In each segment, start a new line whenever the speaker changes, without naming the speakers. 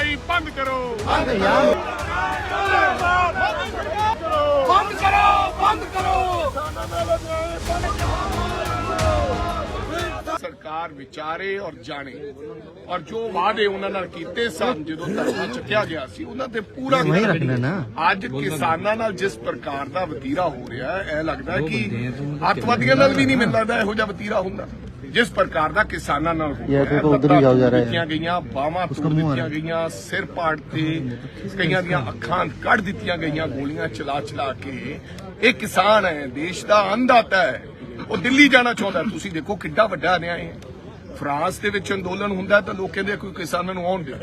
ਲੜਾਈ ਬੰਦ ਕਰੋ।
ਬੰਦ ਕਰੋ। ਬੰਦ ਕਰੋ
ਸਰਕਾਰ ਵਿਚਾਰੇ ਔਰ ਜਾਣੇ ਔਰ ਜੋ ਵਾਅਦੇ ਉਹਨਾਂ ਨਾਲ ਕੀਤੇ ਸਨ ਜਦੋਂ ਧਰਨਾ ਚੁੱਕਿਆ ਗਿਆ ਸੀ ਉਹਨਾਂ ਤੇ ਪੂਰਾ। ਅੱਜ ਕਿਸਾਨਾਂ ਨਾਲ ਜਿਸ ਪ੍ਰਕਾਰ ਦਾ ਵਤੀਰਾ ਹੋ ਰਿਹਾ ਹੈ ਇਹ ਲੱਗਦਾ ਕਿ ਅੱਤਵਾਦੀਆਂ ਨਾਲ ਵੀ ਨਹੀਂ ਮਿਲਦਾ ਇਹੋ ਜਿਹਾ ਵਤੀਰਾ ਹੁੰਦਾ। ਜਿਸ ਪ੍ਰਕਾਰ ਦਾ ਕਿਸਾਨਾਂ ਨਾਲ ਹੋ
ਯਾਰ,
ਰਿਹਾ
ਤੂੰ ਤਾਂ ਉੱਧਰ ਹੀ ਜਾਓ ਜਾ ਰਿਹਾ ਹੈ।
ਦਿੱਤੀਆਂ ਗਈਆਂ ਬਾਹਾਂ ਤੋੜ ਦਿੱਤੀਆਂ ਗਈਆਂ ਸਿਰ ਪਾੜ ਤੇ ਕਈਆਂ ਦੀਆਂ ਅੱਖਾਂ ਕੱਢ ਦਿੱਤੀਆਂ ਗਈਆਂ ਗੋਲੀਆਂ ਚਲਾ ਚਲਾ ਕੇ। ਇਹ ਕਿਸਾਨ ਹੈ ਦੇਸ਼ ਦਾ ਅੰਨਦਾਤਾ ਹੈ। ਉਹ ਦਿੱਲੀ ਜਾਣਾ ਚਾਹੁੰਦਾ ਤੁਸੀਂ ਦੇਖੋ ਕਿੱਡਾ ਵੱਡਾ ਅਨਿਆਏ ਹੈ ਫਰਾਂਸ ਦੇ ਵਿੱਚ ਅੰਦੋਲਨ ਹੁੰਦਾ ਤਾਂ ਲੋਕ ਕਹਿੰਦੇ ਕੋਈ ਕਿਸਾਨਾਂ ਨੂੰ ਆਉਣ ਦਿਓ।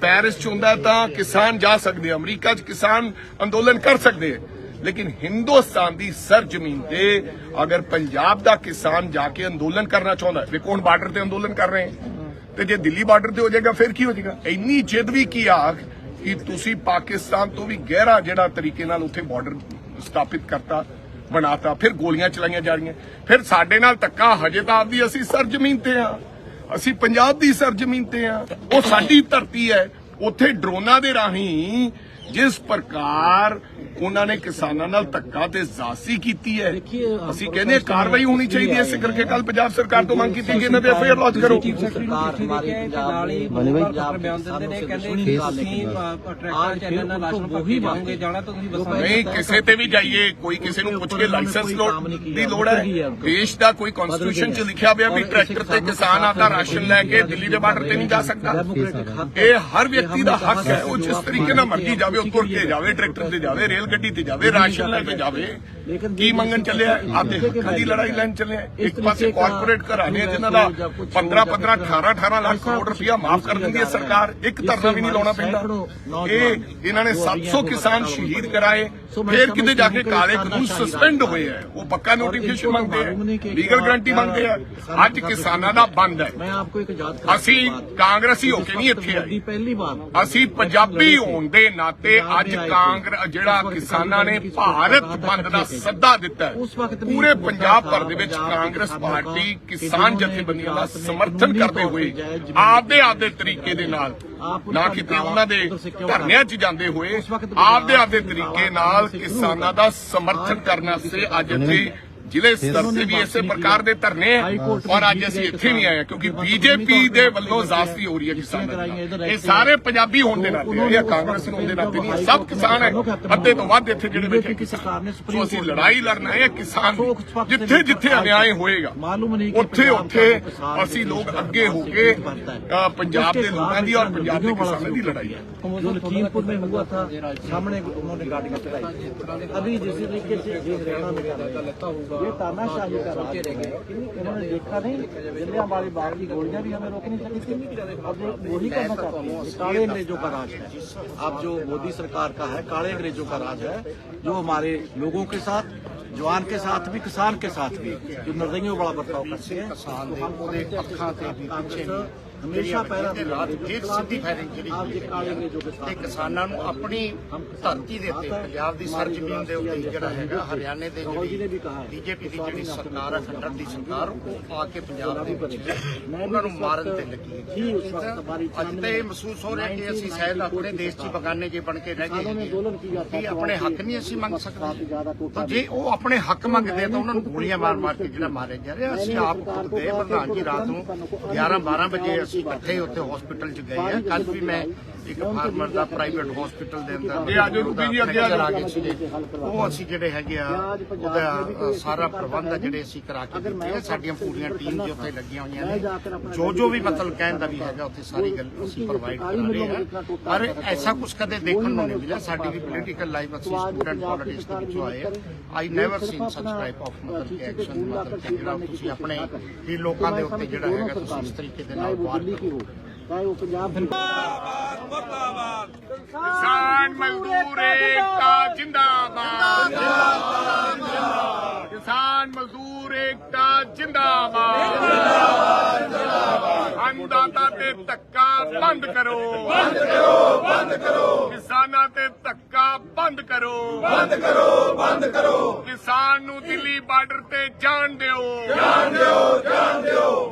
ਪੈਰਿਸ ਚ ਹੁੰਦਾ ਤਾਂ ਕਿਸਾਨ ਜਾ ਸਕਦੇ ਅਮਰੀਕਾ ਚ ਕਿਸਾਨ ਅੰਦੋਲਨ ਕਰ ਸਕਦੇ ਲੇਕਿਨ ਹਿੰਦੁਸਤਾਨ ਦੀ ਸਰਜ਼ਮੀਨ ਤੇ ਅਗਰ ਪੰਜਾਬ ਦਾ ਕਿਸਾਨ ਜਾ ਕੇ ਅੰਦੋਲਨ ਕਰਨਾ ਚਾਹੁੰਦਾ ਹੈ, ਵੇਖੋ ਬਾਰਡਰ ਤੇ ਅੰਦੋਲਨ ਕਰ ਰਹੇ ਤੇ ਜੇ ਦਿੱਲੀ ਬਾਰਡਰ ਤੇ ਹੋ ਜਾਏਗਾ, ਫਿਰ ਕੀ ਹੋ ਜਾਏਗਾ? ਇੰਨੀ ਜਿੱਦ ਵੀ ਕੀ ਆਖ ਕਿ ਤੁਸੀਂ ਪਾਕਿਸਤਾਨ ਤੋਂ ਵੀ ਗਹਿਰਾ ਜਿਹੜਾ ਤਰੀਕੇ ਨਾਲ ਉੱਥੇ ਬਾਰਡਰ ਸਥਾਪਿਤ ਕਰਤਾ, ਬਣਾਤਾ, ਫਿਰ ਗੋਲੀਆਂ ਚਲਾਈਆਂ ਜਾ ਰਹੀਆਂ। ਫਿਰ ਸਾਡੇ ਨਾਲ ਧੱਕਾ, ਹਜੇ ਤਾਂ ਆਪਦੀ ਅਸੀਂ ਸਰਜ਼ਮੀਨ ਤੇ ਆ ਅਸੀਂ ਪੰਜਾਬ ਦੀ ਸਰਜ਼ਮੀਨ ਤੇ ਆ ਉਹ ਸਾਡੀ ਧਰਤੀ ਹੈ, ਉੱਥੇ ਡਰੋਨਾਂ ਦੇ ਰਾਹੀਂ ਜਿਸ ਪ੍ਰਕਾਰ ਉਹਨਾਂ ਨੇ ਕਿਸਾਨਾਂ ਨਾਲ ਧੱਕਾ ਤੇ ਜ਼ਾਸੀ ਕੀਤੀ ਹੈ। ਅਸੀਂ ਕਹਿੰਦੇ ਹਾਂ ਕਾਰਵਾਈ ਹੋਣੀ ਚਾਹੀਦੀ ਹੈ। ਇਸੇ ਕਰਕੇ ਕੱਲ ਪੰਜਾਬ ਸਰਕਾਰ ਤੋਂ ਮੰਗ ਕੀਤੀ ਕਿ ਇਹਨਾਂ ਤੇ ਐਫਆਈਆਰ ਲੌਂਚ ਕਰੋ।
ਸਰਕਾਰ ਹਮਾਰੇ ਪੰਜਾਬ
ਬਣੇ
ਬਣੇ
ਬਾਈ।
ਪੰਜਾਬ ਬਿਆਨ ਦਿੰਦੇ ਨੇ ਕਹਿੰਦੇ ਤੁਸੀਂ ਟਰੈਕਟਰ ਚੈਨਲ ਨਾਲ ਰਾਸ਼ਨ ਪੱਕੀ ਜਾਓਗੇ ਜਾਣਾ ਤਾਂ ਤੁਸੀਂ ਬੱਸਾਂ
ਨਹੀਂ ਕਿਸੇ ਤੇ ਵੀ ਜਾਈਏ ਕੋਈ ਕਿਸੇ ਨੂੰ ਪੁੱਛ ਕੇ ਲਾਇਸੈਂਸ ਦੀ ਲੋੜ ਹੈ। ਦੇਸ਼ ਦਾ ਕੋਈ ਕਨਸਟੀਟਿਊਸ਼ਨ ਚ ਲਿਖਿਆ ਹੋਇਆ ਵੀ ਟਰੈਕਟਰ ਤੇ ਕਿਸਾਨ ਆਪਦਾ ਰਾਸ਼ਨ ਲੈ ਕੇ ਦਿੱਲੀ ਦੇ ਬਾਰਡਰ ਤੇ ਨਹੀਂ ਜਾ ਸਕਦਾ। ਇਹ ਹਰ ਵਿਅਕਤੀ ਦਾ ਹੱਕ ਹੈ ਉਹ ਜਿਸ ਤਰੀਕੇ ਨਾਲ ਮਰਜ਼ੀ ਜਾਵੇ ਉਹ ਤੁਰ ਜਾਵੇ ਟਰੈਕਟਰ ਤੇ ਜਾਵੇ ਰੇਲ ਗੱਡੀ ਤੇ ਜਾਵੇ ਰਾਸ਼ਨ ਤੇ ਜਾਵੇ ਕੀ ਮੰਗਣ ਚੱਲਿਆ ਆਪਦੇ ਹੱਕਾਂ ਦੀ ਲੜਾਈ ਲੈਣ ਚੱਲਿਆ ਇੱਕ ਪਾਸੇ ਕਾਰਪੋਰੇਟ ਘਰਾਣੇ ਜਿਨ੍ਹਾਂ ਦਾ 15 15 18 18 ਲੱਖ ਕਰੋੜ ਰੁਪਇਆ ਮਾਫ ਕਰ ਦਿੰਦੀ ਹੈ ਸਰਕਾਰ। ਇੱਕ ਧਰਨਾ ਵੀ ਨਹੀਂ ਲਾਉਣਾ ਪੈਂਦਾ। ਇਹ ਇਹਨਾਂ ਨੇ 700 ਕਿਸਾਨ ਸ਼ਹੀਦ ਕਰਾਏ। ਫਿਰ ਕਿਤੇ ਜਾ ਕੇ ਕਾਲੇ ਕਾਨੂੰਨ ਸਸਪੈਂਡ ਹੋਏ ਹੈ ਉਹ ਪੱਕਾ ਨੋਟੀਫਿਕੇਸ਼ਨ ਮੰਗਦੇ ਆ। ਲੀਗਲ ਗਾਰੰਟੀ ਮੰਗਦੇ ਆ। ਅੱਜ ਕਿਸਾਨਾਂ ਦਾ ਬੰਦ ਹੈ। ਅਸੀਂ ਕਾਂਗਰਸੀ ਹੋ ਕੇ ਨਹੀਂ ਇੱਥੇ ਆਏ।
ਪਹਿਲੀ ਵਾਰ
ਅਸੀਂ ਪੰਜਾਬੀ ਹੋਣ ਦੇ ਨਾਤੇ ਅੱਜ ਕਾਂਗਰਸ ਜਿਹੜਾ ਕਿਸਾਨਾਂ ਨੇ ਭਾਰਤ ਬੰਦ ਦਾ ਸੱਦਾ ਦਿੱਤਾ ਪੂਰੇ ਪੰਜਾਬ ਭਰ ਦੇ ਵਿੱਚ ਕਾਂਗਰਸ ਪਾਰਟੀ ਕਿਸਾਨ ਜਥੇਬੰਦੀਆਂ ਦਾ ਸਮਰਥਨ ਕਰਦੇ ਹੋਏ ਆਪਦੇ ਆਪਦੇ ਤਰੀਕੇ ਦੇ ਨਾਲ ਨਾ ਕਿਤੇ ਉਹਨਾਂ ਦੇ ਧਰਨਿਆਂ 'ਚ ਜਾਂਦੇ ਹੋਏ ਆਪਦੇ ਆਪਦੇ ਤਰੀਕੇ ਨਾਲ ਕਿਸਾਨਾਂ ਦਾ ਸਮਰਥਨ ਕਰਨ ਵਾਸਤੇ ਅੱਜ ਇੱਥੇ ਜ਼ਿਲ੍ਹੇ ਸਤਰ ਤੇ ਵੀ ਇਸੇ ਪ੍ਰਕਾਰ ਦੇ ਧਰਨੇ ਹੈ ਔਰ ਅੱਜ ਅਸੀਂ ਇੱਥੇ ਨਹੀਂ ਆਏ ਕਿਉਂਕਿ ਬੀਜੇਪੀ ਦੇ ਵੱਲੋਂ ਜ਼ਾਸਤੀ ਹੋ ਰਹੀ ਹੈ ਕਿਸਾਨਾਂ ਨਾਲ ਇਹ ਸਾਰੇ ਪੰਜਾਬੀ ਹੋਣ ਦੇ ਨਾਤੇ ਹੈ, ਇਹ ਕਾਂਗਰਸ ਹੋਣ ਦੇ ਨਾਤੇ ਨਹੀਂ ਸਭ ਕਿਸਾਨ ਹੈ ਅੱਧੇ ਤੋਂ ਵੱਧ ਇੱਥੇ ਜਿਹੜੇ ਬੈਠੇ ਕਿਸਾਨ ਨੇ ਸੋ ਅਸੀਂ ਲੜਾਈ ਲੜਨਾ ਹੈ ਕਿਸਾਨ ਦੀ। ਜਿੱਥੇ ਜਿੱਥੇ ਅਨਿਆਏ ਹੋਏਗਾ
ਮਾਲੂਮ ਨਹੀਂ ਕਿ
ਉੱਥੇ
ਪੰਜਾਬ
ਉੱਥੇ
ਦਾ ਕਿਸਾਨ
ਅਸੀਂ ਲੋਕ ਅੱਗੇ ਹੋ ਕੇ ਅ, ਪੰਜਾਬ ਦੇ ਲੋਕਾਂ ਦੀ ਔਰ ਪੰਜਾਬ ਦੇ ਕਿਸਾਨਾਂ ਦੀ ਲੜਾਈ ਹੈ
जो लखीमपुर में हुआ था सामने उन्होंने गाड़ियां चलाई अभी जिस तरीके से ये हरियाणा में कर रहे हैं, ये तानाशाही का राज है इन्होंने देखा नहीं जलिया हमारी बाग की गोलियां भी हमें रोक नहीं सकी थी अब ये वही करना चाहते हैं ये काले अंग्रेजों का राज है अब जो मोदी सरकार का है काले अंग्रेजों का राज है जो हमारे लोगों के साथ जवान के साथ भी किसान के साथ भी जो निर्दयियों बड़ा बर्ताव करते हैं किसान
ਅੱਖਾਂ ਤੇ ਵੀ ਪਿੱਛੇ ਹਮੇਸ਼ਾ
ਪਹਿਰਾ ਤੇ
ਰਾਤ ਫਿਰ ਸਿੱਧੀ ਫਾਇਰਿੰਗ ਜਿਹੜੀ ਤੇ ਕਿਸਾਨਾਂ ਨੂੰ ਆਪਣੀ ਧਰਤੀ ਦੇ ਉੱਤੇ ਪੰਜਾਬ ਦੀ ਸਰਜ਼ਮੀਨ ਦੇ ਉੱਤੇ ਜਿਹੜਾ ਹੈਗਾ ਹਰਿਆਣੇ ਦੇ ਜਿਹੜੀ ਬੀਜੇਪੀ ਦੀ ਜਿਹੜੀ ਸਰਕਾਰ ਹੈ ਖੱਟਰ ਦੀ ਸਰਕਾਰ ਉਹ ਆ ਕੇ ਪੰਜਾਬ ਦੇ ਵਿੱਚ ਉਹਨਾਂ ਨੂੰ ਮਾਰਨ ਤੇ ਲੱਗੀ ਅੱਜ ਤੇ ਮਹਿਸੂਸ ਹੋ ਰਿਹਾ ਕਿ ਅਸੀਂ ਸ਼ਾਇਦ ਆਪਣੇ ਦੇਸ਼ 'ਚ ਬਗਾਨੇ ਜੇ ਬਣ ਕੇ ਰਹਿ ਗਏ ਕਿ ਆਪਣੇ ਹੱਕ ਨਹੀਂ ਅਸੀਂ ਮੰਗ ਸਕਦੇ। ਤਾਂ ਜੇ ਉਹ ਆਪਣੇ ਹੱਕ ਮੰਗਦੇ ਤਾਂ ਉਹਨਾਂ ਨੂੰ ਗੋਲੀਆਂ ਮਾਰ ਮਾਰ ਕੇ ਜਿਹੜਾ ਮਾਰਿਆ ਜਾ ਰਿਹਾ ਅਸੀਂ ਆਪ ਖੁਦ ਪ੍ਰਧਾਨ ਜੀ ਰਾਤ ਨੂੰ 11 12 ਵਜੇ ਅਸੀਂ ਇਕੱਠੇ ਉੱਥੇ ਹਸਪੀਟਲ 'ਚ ਗਏ ਆ। ਕੱਲ ਵੀ ਮੈਂ ਇੱਕ ਫਾਰਮਰ ਦਾ ਪ੍ਰਾਈਵੇਟ ਹਸਪੀਟਲ ਦੇ ਅੰਦਰ
ਇਹ ਅੱਜ ਰੁਕੀ ਜੀ ਅੱਗੇ ਆ
ਕੇ ਸੀਗੇ। ਉਹ ਅਸੀਂ ਜਿਹੜੇ ਹੈਗੇ ਆ ਉਹਦਾ ਸਾਰਾ ਪ੍ਰਬੰਧ ਜਿਹੜੇ ਅਸੀਂ ਕਰਾ ਕੇ ਦਿੱਤੇ ਸਾਡੀਆਂ ਪੂਰੀਆਂ ਟੀਮ ਜੋ ਉੱਥੇ ਲੱਗੀਆਂ ਹੋਈਆਂ ਨੇ। ਜੋ ਜੋ ਵੀ ਮਤਲਬ ਕਹਿਣ ਦਾ ਵੀ ਹੈਗਾ ਉੱਥੇ ਸਾਰੀ ਗੱਲ ਅਸੀਂ ਪ੍ਰੋਵਾਈਡ ਕਰ ਰਹੇ ਹਾਂ ਪਰ ਐਸਾ ਕੁਝ ਕਦੇ ਦੇਖਣ ਨੂੰ ਨਹੀਂ ਮਿਲਿਆ। ਸਾਡੀ ਵੀ ਪੋਲੀਟੀਕਲ ਲਾਈਫ ਅਸੀਂ ਸਟੂਡੈਂਟ ਪੋਲੀਟਿਕਸ ਦੇ ਵਿੱਚੋਂ ਆਏ I never seen such type of ਮਤਲਬ ਕਿ ਐਕਸ਼ਨ ਮਤਲਬ ਕਿ ਜਿਹੜਾ ਤੁਸੀਂ ਆਪਣੇ ਹੀ ਲੋਕਾਂ ਦੇ ਉੱਤੇ ਜਿਹੜਾ ਹੈਗਾ ਤੁਸੀਂ ਇਸ ਤਰੀਕੇ ਦੇ ਨਾਲ ਵਾਰ ਕਰੋ।
ਚਾਹੇ ਉਹ ਪੰਜਾਬ ਮੁਰਦਾਬਾਦ।
ਕਿਸਾਨ ਮਜ਼ਦੂਰ ਏਕਤਾ ਜਿੰਦਾਬਾਦ। ਜਿੰਦਾਬਾਦ ਕਿਸਾਨ ਮਜ਼ਦੂਰ ਏਕਤਾ ਜਿੰਦਾਬਾਦ। ਜਿੰਦਾਬਾਦ ਅੰਦਾਤਾ ਤੇ ਧੱਕਾ ਬੰਦ ਕਰੋ। ਬੰਦ ਕਰੋ ਬੰਦ ਕਰੋ ਕਿਸਾਨਾਂ ਤੇ ਧੱਕਾ ਬੰਦ ਕਰੋ ਬੰਦ ਕਰੋ ਬੰਦ ਕਰੋ। ਕਿਸਾਨ ਨੂੰ ਦਿੱਲੀ ਬਾਰਡਰ ਤੇ ਜਾਣ ਦਿਓ। ਜਾਣ ਦਿਓ ਜਾਣ ਦਿਓ।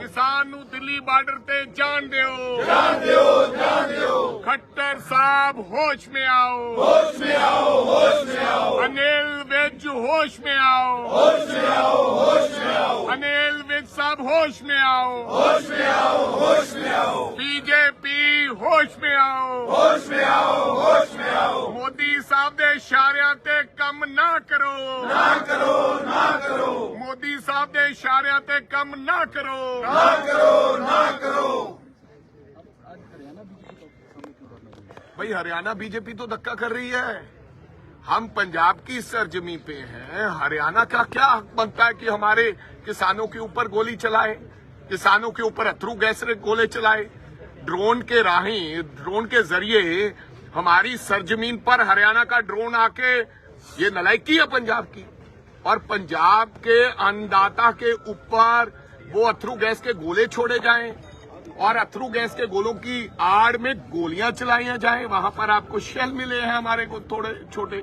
साहब होश में आओ होश में आओ होश में आओ अनिल विज होश में आओ होश में आओ होश में आओ अनिल विज साहब होश में आओ होश में आओ होश में आओ बीजेपी होश में आओ होश में आओ होश में आओ मोदी साहब ਦੇ ਇਸ਼ਾਰਿਆਂ ਤੇ ਕੰਮ ਨਾ ਕਰੋ ਨਾ ਕਰੋ ਨਾ ਕਰੋ ਮੋਦੀ ਸਾਹਿਬ ਦੇ ਇਸ਼ਾਰਿਆਂ ਤੇ ਕੰਮ ਨਾ ਕਰੋ भाई, हरियाणा बीजेपी तो धक्का कर रही है। हम पंजाब की सरजमी पे हैं। हरियाणा का क्या हक बनता है कि हमारे किसानों के ऊपर गोली चलाए? किसानों के ऊपर अथरू गैस गोले चलाए? ड्रोन के राही, ड्रोन के ज़रिए हमारी सरजमीन पर हरियाणा का ड्रोन आके ये नलायकी है पंजाब की। और पंजाब के अन्नदाता के ऊपर वो अथरू गैस के गोले छोड़े जाएँ। और अथरू गैस के गोलों की आड़ में गोलियाँ चलाई जाएँ। वहाँ पर आपको शेल मिले हैं हमारे को थोड़े छोटे।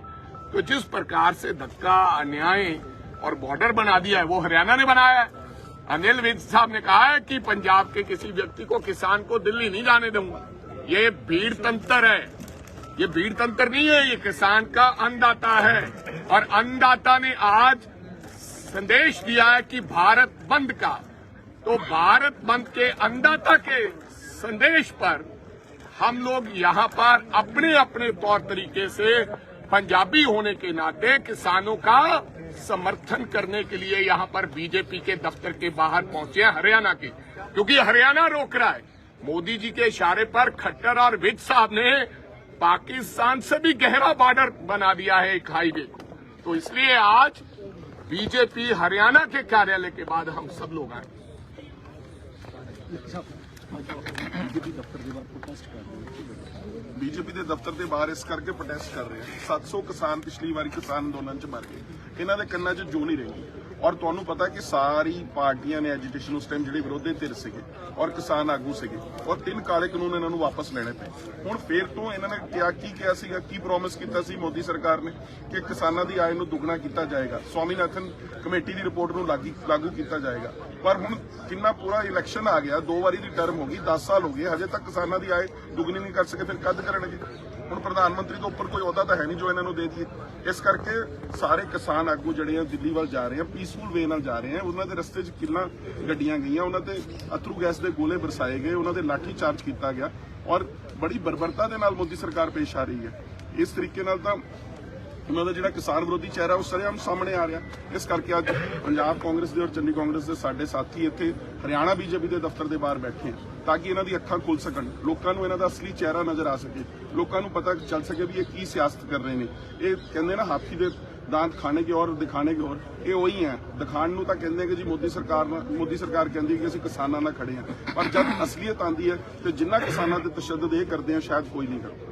तो जिस प्रकार से धक्का, अन्याय और बॉर्डर बना दिया है, वो हरियाणा ने बनाया है। अनिल विज साहब ने कहा है कि पंजाब के किसी व्यक्ति को, किसान को दिल्ली नहीं जाने दूँगा। ये भीड़ तंत्र है। ये भीड़ तंत्र नहीं है, ये किसान का अन्नदाता है। और अन्नदाता ने आज संदेश दिया है कि भारत बंद का तो भारत बंद के अन्नदाता के संदेश पर हम लोग यहाँ पर अपने अपने तौर तरीके से पंजाबी होने के नाते किसानों का समर्थन करने के लिए यहाँ पर बीजेपी के दफ्तर के बाहर पहुँचे हरियाणा के। क्योंकि हरियाणा रोक रहा है। मोदी जी के इशारे पर खट्टर और विज साहब ने पाकिस्तान से भी गहरा बॉर्डर बना दिया है एक हाईवे को। तो इसलिए आज बीजेपी हरियाणा के कार्यालय के बाद हम सब लोग आए।
ਬੀਜੇਪੀ ਦੇ ਦਫ਼ਤਰ ਦੇ ਬਾਹਰ ਇਸ ਕਰਕੇ ਪ੍ਰੋਟੈਸਟ ਕਰ ਰਹੇ ਆ 700 ਕਿਸਾਨ ਪਿਛਲੀ ਵਾਰੀ ਕਿਸਾਨ ਅੰਦੋਲਨ ਚ ਮਰ ਗਏ ਇਹਨਾਂ ਦੇ ਕੰਨਾਂ 'ਚ ਜੂ ਨਹੀਂ ਰਹੀ ਔਰ ਤੁਹਾਨੂੰ ਪਤਾ ਕਿ ਸਾਰੀ ਪਾਰਟੀਆਂ ਨੇ ਐਜੀਟੇਸ਼ਨ ਉਸ ਟਾਈਮ ਜਿਹੜੇ ਵਿਰੋਧੀ ਧਿਰ ਸੀਗੇ ਔਰ ਕਿਸਾਨ ਆਗੂ ਸੀਗੇ। ਔਰ ਤਿੰਨ ਕਾਲੇ ਕਾਨੂੰਨ ਇਹਨਾਂ ਨੂੰ ਵਾਪਸ ਲੈਣੇ ਪਏ। ਹੁਣ ਫੇਰ ਤੋਂ ਇਹਨਾਂ ਨੇ ਕਿਹਾ ਕੀ ਕਿਹਾ ਸੀਗਾ? ਕੀ ਪ੍ਰੋਮਿਸ ਕੀਤਾ ਸੀ ਮੋਦੀ ਸਰਕਾਰ ਨੇ? ਕਿ ਕਿਸਾਨਾਂ ਦੀ ਆਏ ਨੂੰ ਦੁੱਗਣਾ ਕੀਤਾ ਜਾਏਗਾ। ਸਵਾਮੀਨਾਥਨ ਕਮੇਟੀ ਦੀ ਰਿਪੋਰਟ ਨੂੰ ਲਾਗੀ- ਲਾਗੂ ਕੀਤਾ ਜਾਏਗਾ। ਪਰ ਹੁਣ ਕਿੰਨਾ ਪੂਰਾ ਇਲੈਕਸ਼ਨ ਆ ਗਿਆ, ਦੋ ਵਾਰੀ ਦੀ ਟਰਮ ਹੋ ਗਈ 10 ਸਾਲ ਹੋ ਗਏ, ਹਜੇ ਤੱਕ ਕਿਸਾਨਾਂ ਦੀ ਆਏ, ਦੁੱਗਣੀ ਨਹੀਂ ਕਰ ਸਕੇ, ਫਿਰ ਕਦ ਕਰਨਗੇ। ਹੁਣ ਪ੍ਰਧਾਨ ਮੰਤਰੀ ਤੋਂ ਉੱਪਰ ਕੋਈ ਅਹੁਦਾ ਤਾਂ ਹੈ ਨਹੀਂ ਜੋ ਇਹਨਾਂ ਨੂੰ ਦੇ ਦਈਏ। ਇਸ ਕਰਕੇ ਸਾਰੇ ਕਿਸਾਨ ਆਗੂ ਜਿਹੜੇ ਆ ਦਿੱਲੀ ਵੱਲ ਜਾ ਰਹੇ ਆ ਪੀਸਫੁਲ ਵੇ ਨਾਲ ਜਾ ਰਹੇ ਆ। ਉਹਨਾਂ ਦੇ ਰਸਤੇ 'ਚ ਕਿੰਨਾ ਗੱਡੀਆਂ ਗਈਆਂ, ਉਹਨਾਂ ਤੇ ਅਥਰੂ ਗੈਸ ਦੇ ਗੋਲੇ ਬਰਸਾਏ ਗਏ, ਉਹਨਾਂ ਦੇ ਲਾਠੀ ਚਾਰਜ ਕੀਤਾ ਗਿਆ ਔਰ ਬੜੀ ਬਰਬਰਤਾ ਦੇ ਨਾਲ ਮੋਦੀ ਸਰਕਾਰ ਪੇਸ਼ ਆ ਰਹੀ ਹੈ। ਇਸ ਤਰੀਕੇ ਨਾਲ ਤਾਂ ਉਹਨਾਂ ਦਾ ਜਿਹੜਾ ਕਿਸਾਨ ਵਿਰੋਧੀ ਚਿਹਰਾ ਉਹ ਸਰੇਆਮ ਸਾਹਮਣੇ ਆ ਰਿਹਾ। ਇਸ ਕਰਕੇ ਅੱਜ ਪੰਜਾਬ ਕਾਂਗਰਸ ਦੇ ਔਰ ਚੰਡੀ ਕਾਂਗਰਸ ਦੇ ਸਾਡੇ ਸਾਥੀ ਇੱਥੇ ਹਰਿਆਣਾ ਬੀਜੇਪੀ ਦੇ ਦਫ਼ਤਰ ਦੇ ਬਾਹਰ ਬੈਠੇ ਆ ਤਾਂ ਕਿ ਇਹਨਾਂ ਦੀ ਅੱਖਾਂ ਖੁੱਲ ਸਕਣ, ਲੋਕਾਂ ਨੂੰ ਇਹਨਾਂ ਦਾ ਅਸਲੀ ਚਿਹਰਾ ਨਜ਼ਰ ਆ ਸਕੇ, ਲੋਕਾਂ ਨੂੰ ਪਤਾ ਚੱਲ ਸਕੇ ਵੀ ਇਹ ਕੀ ਸਿਆਸਤ ਕਰ ਰਹੇ ਨੇ। ਇਹ ਕਹਿੰਦੇ ਨਾ ਹਾਥੀ ਦੇ ਦਾੰਤ ਖਾਣੇ ਕੇ ਔਰ ਦਿਖਾਣੇ ਕੇ ਔਰ, ਇਹ ਉਹੀ ਹੈ, ਦਿਖਾਣ ਨੂੰ ਤਾਂ ਕਹਿੰਦੇ ਕਿ ਜੀ ਮੋਦੀ ਸਰਕਾਰ ਨਾਲ ਮੋਦੀ ਸਰਕਾਰ ਕਹਿੰਦੀ ਹੈ ਕਿ ਅਸੀਂ ਕਿਸਾਨਾਂ ਨਾਲ ਖੜੇ ਹਾਂ, ਪਰ ਜਦ ਅਸਲੀਅਤ ਆਂਦੀ ਹੈ ਤੇ ਜਿੰਨਾ ਕਿਸਾਨਾਂ ਤੇ ਤਸ਼ੱਦਦ ਇਹ ਕਰਦੇ ਆ, ਸ਼ਾਇਦ ਕੋਈ ਨਹੀਂ ਕਰਦਾ।